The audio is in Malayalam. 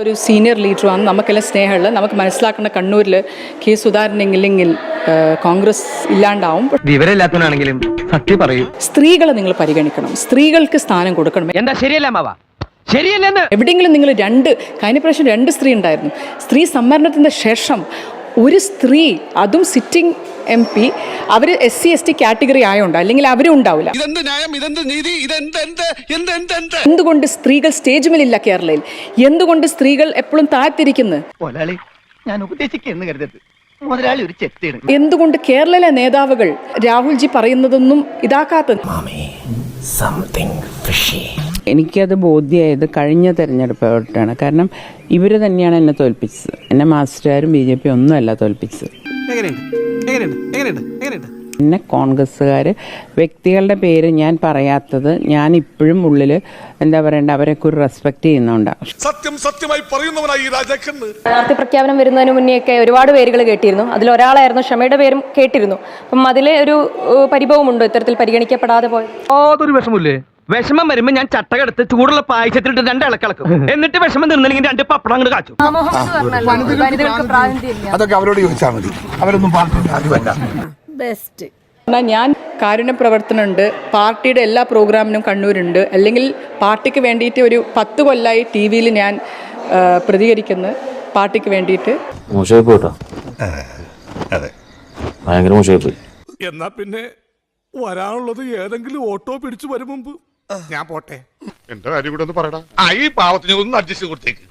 ഒരു സീനിയർ ലീഡറുമാണ് നമുക്കെല്ലാം സ്നേഹമുള്ള നമുക്ക് മനസ്സിലാക്കുന്ന കണ്ണൂരിൽ കെ സുധാകരൻ ഇല്ലെങ്കിൽ കോൺഗ്രസ് ഇല്ലാണ്ടാവും. വിവരമില്ലാത്തവനാണെങ്കിലും സത്യം പറയൂ. സ്ത്രീകളെ നിങ്ങൾ പരിഗണിക്കണം. സ്ത്രീകൾക്ക് സ്ഥാനം കൊടുക്കണം. എന്താ ശരിയല്ല മാവ ശരിയല്ലെന്ന്? എവിടെയെങ്കിലും നിങ്ങൾ രണ്ട് കഴിഞ്ഞ പ്രാവശ്യം രണ്ട് സ്ത്രീ ഉണ്ടായിരുന്നു. സ്ത്രീ സംവരണത്തിന്റെ ശേഷം ഒരു സ്ത്രീ അതും സിറ്റിംഗ് എം പി അവർ S C S T category ആയതുകൊണ്ട് അല്ലെങ്കിൽ അവരും ഉണ്ടാവില്ല എന്തുകൊണ്ട് സ്ത്രീകൾ സ്റ്റേജ് മേലില്ല കേരളയിൽ? എന്തുകൊണ്ട് സ്ത്രീകൾ എപ്പോഴും താഴ്ത്തിരിക്കുന്നു? ഞാൻ ഉപദേശിക്കുന്നു കരുതരുത്. മുതലാളി ഒരു ചെത്തിയാണ്. എന്തുകൊണ്ട് കേരളയിലെ നേതാവുകൾ രാഹുൽജി പറയുന്നതൊന്നും ഇതാക്കാത്തത്? എനിക്കത് ബോധ്യമായത് കഴിഞ്ഞ തെരഞ്ഞെടുപ്പോട്ടാണ് കാരണം ഇവർ തന്നെയാണ് എന്നെ തോൽപ്പിച്ചത്. എന്നെ മാസ്റ്ററുകാരും ബി ജെ പി ഒന്നുമല്ല തോൽപ്പിച്ചത്. എന്നെ കോൺഗ്രസ്സുകാർ വ്യക്തികളുടെ പേര് ഞാൻ പറയാത്തത് ഞാൻ ഇപ്പോഴും ഉള്ളിൽ എന്താ പറയണ്ട അവരൊക്കെ ഒരു റെസ്പെക്ട് ചെയ്യുന്നുണ്ട്. സത്യം സത്യമായി പറയുന്നവനായി രാജാക്കന്ന് സ്ഥാനാർത്ഥി പ്രഖ്യാപനം വരുന്നതിന് മുന്നേയൊക്കെ ഒരുപാട് പേരുകൾ കേട്ടിരുന്നു. അതിൽ ഒരാളായിരുന്നു ക്ഷമയുടെ പേരും കേട്ടിരുന്നു. അപ്പം അതിലെ ഒരു പരിഭവമുണ്ടോ ഇത്തരത്തിൽ പരിഗണിക്കപ്പെടാതെ പോയത്? യാതൊരു വിഷമില്ലേ വിഷമം വരുമ്പോ ഞാൻ ചട്ടകെടുത്ത് ചൂടുള്ള പായസത്തിലിട്ട് രണ്ട് ഇളക്കിളക്കും. എന്നിട്ട് വിഷമം തീർന്നില്ലെങ്കിൽ രണ്ട് പപ്പടം അങ്ങോട്ട് കാച്ചു. അതൊക്കെ അവരോട് ചോദിച്ചാൽ മതി. അവരൊന്നും അതുമല്ല എന്നാൽ ഞാൻ കാരുണ്യ പ്രവർത്തനമുണ്ട്. പാർട്ടിയുടെ എല്ലാ പ്രോഗ്രാമിനും കണ്ണൂരുണ്ട്. അല്ലെങ്കിൽ പാർട്ടിക്ക് വേണ്ടിയിട്ട് ഒരു പത്ത് കൊല്ലമായി ടി വിയിൽ ഞാൻ പ്രതികരിക്കുന്നു. പാർട്ടിക്ക് വേണ്ടിയിട്ട്. മോശമായി പോയിട്ടോ? അതെ. ഭയങ്കര മോശമായി പോയി. എന്നാ പിന്നെ വരാനുള്ളത് ഏതെങ്കിലും ഓട്ടോ പിടിച്ചു വരും മുമ്പ്. ഞാൻ പോട്ടെ. എന്റെ കാര്യം കൂടെ ഒന്ന് പറയടാ? ആ ഈ പാവത്തിന് ഒന്ന് അഡ്ജസ്റ്റ് കൊടുത്തേക്ക്.